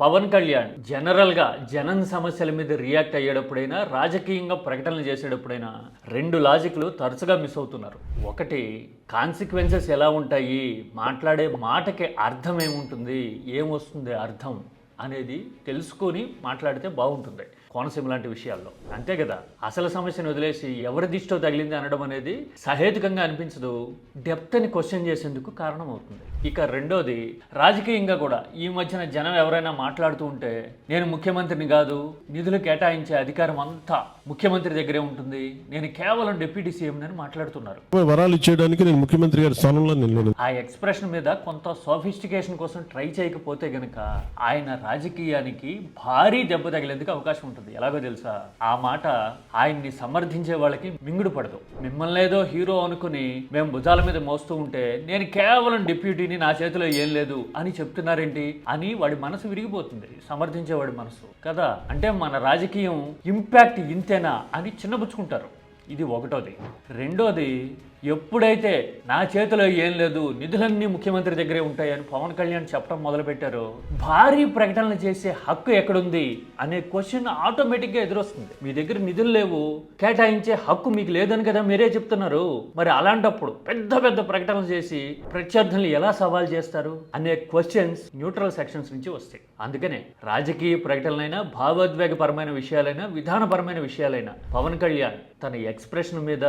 పవన్ కళ్యాణ్ జనరల్గా జనం సమస్యల మీద రియాక్ట్ అయ్యేటప్పుడైనా రాజకీయంగా ప్రకటనలు చేసేటప్పుడైనా రెండు లాజిక్లు తరచుగా మిస్ అవుతున్నారు. ఒకటి కాన్సిక్వెన్సెస్ ఎలా ఉంటాయి? మాట్లాడే మాటకి అర్థం ఏముంటుంది? ఏమొస్తుంది అర్థం అనేది తెలుసుకొని మాట్లాడితే బాగుంటుంది. కోనసీమ లాంటి విషయాల్లో. అంతే కదా? అసలు సమస్యను వదిలేసి ఎవరి దిష్టో తగిలింది అనడం అనేది సహేతుకంగా అనిపించదు. డెప్త్ అని క్వశ్చన్ చేసేందుకు కారణం అవుతుంది ఇక రెండోది రాజకీయంగా కూడా ఈ మధ్యన జనం ఎవరైనా మాట్లాడుతూ ఉంటే నేను ముఖ్యమంత్రిని కాదు నిధులు కేటాయించే అధికారం అంతా ముఖ్యమంత్రి దగ్గరే ఉంటుంది. నేను కేవలం డిప్యూటీ సీఎం అని మాట్లాడుతున్నారు. వరాలు ఇచ్చేయడానికి నేను ముఖ్యమంత్రి గారి స్థానంలో లేను ఆ ఎక్స్ప్రెషన్ మీద కొంత సోఫిస్టికేషన్ కోసం ట్రై చేయకపోతే గనక ఆయన రాజకీయానికి భారీ దెబ్బ తగిలేందుకు అవకాశం ఉంటుంది. ఎలాగో తెలుసా? ఆ మాట ఆయన్ని సమర్థించే వాళ్ళకి మింగుడు పడదు. మిమ్మల్ని ఏదో హీరో అనుకుని మేము భుజాల మీద మోస్తూ ఉంటే నేను కేవలం డిప్యూటీని నా చేతిలో ఏం లేదు అని చెప్తున్నారేంటి? అని వాడి మనసు విరిగిపోతుంది. సమర్థించేవాడి మనసు. కదా? అంటే మన రాజకీయం ఇంపాక్ట్ ఇంతేనా అని చిన్నబుచ్చుకుంటారు. ఇది ఒకటోది. రెండోది ఎప్పుడైతే నా చేతిలో ఏం లేదు నిధులన్నీ ముఖ్యమంత్రి దగ్గరే ఉంటాయని పవన్ కళ్యాణ్ చెప్పడం మొదలుపెట్టారో భారీ ప్రకటనలు చేసే హక్కు ఎక్కడుంది అనే క్వశ్చన్ ఆటోమేటిక్గా ఎదురొస్తుంది. మీ దగ్గర నిధులు లేవు కేటాయించే హక్కు మీకు లేదని కదా మీరే చెప్తున్నారు. మరి అలాంటప్పుడు పెద్ద పెద్ద ప్రకటనలు చేసి ప్రత్యర్థుల్ని ఎలా సవాల్ చేస్తారు అనే క్వశ్చన్స్ న్యూట్రల్ సెక్షన్స్ నుంచి వస్తాయి. అందుకనే రాజకీయ ప్రకటనలైనా భావోద్వేగపరమైన విషయాలైనా విధానపరమైన విషయాలైనా పవన్ కళ్యాణ్ తన ఎక్స్ప్రెషన్ మీద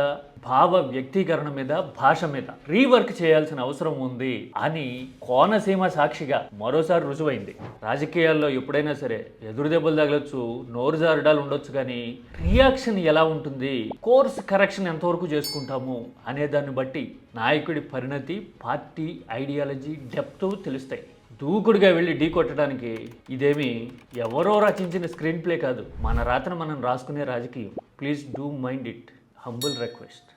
భావ వ్యక్తీకరణ మీద భాష మీద రీవర్క్ చేయాల్సిన అవసరం ఉంది అని కోనసీమ సాక్షిగా మరోసారి రుజువైంది. రాజకీయాల్లో ఎప్పుడైనా సరే ఎదురు దెబ్బలు తగలొచ్చు నోరు జారడాలు ఉండొచ్చు కానీ రియాక్షన్ ఎలా ఉంటుంది కోర్స్ కరెక్షన్ ఎంతవరకు చేసుకుంటాము అనే దాన్ని బట్టి నాయకుడి పరిణతి పార్టీ ఐడియాలజీ డెప్త్ తెలుస్తాయి. దూకుడుగా వెళ్ళి ఢీ కొట్టడానికి ఇదేమి ఎవరో రచించిన స్క్రీన్ ప్లే కాదు. మన రాతను మనం రాసుకునే రాజకీయం. Please do mind it. Humble request.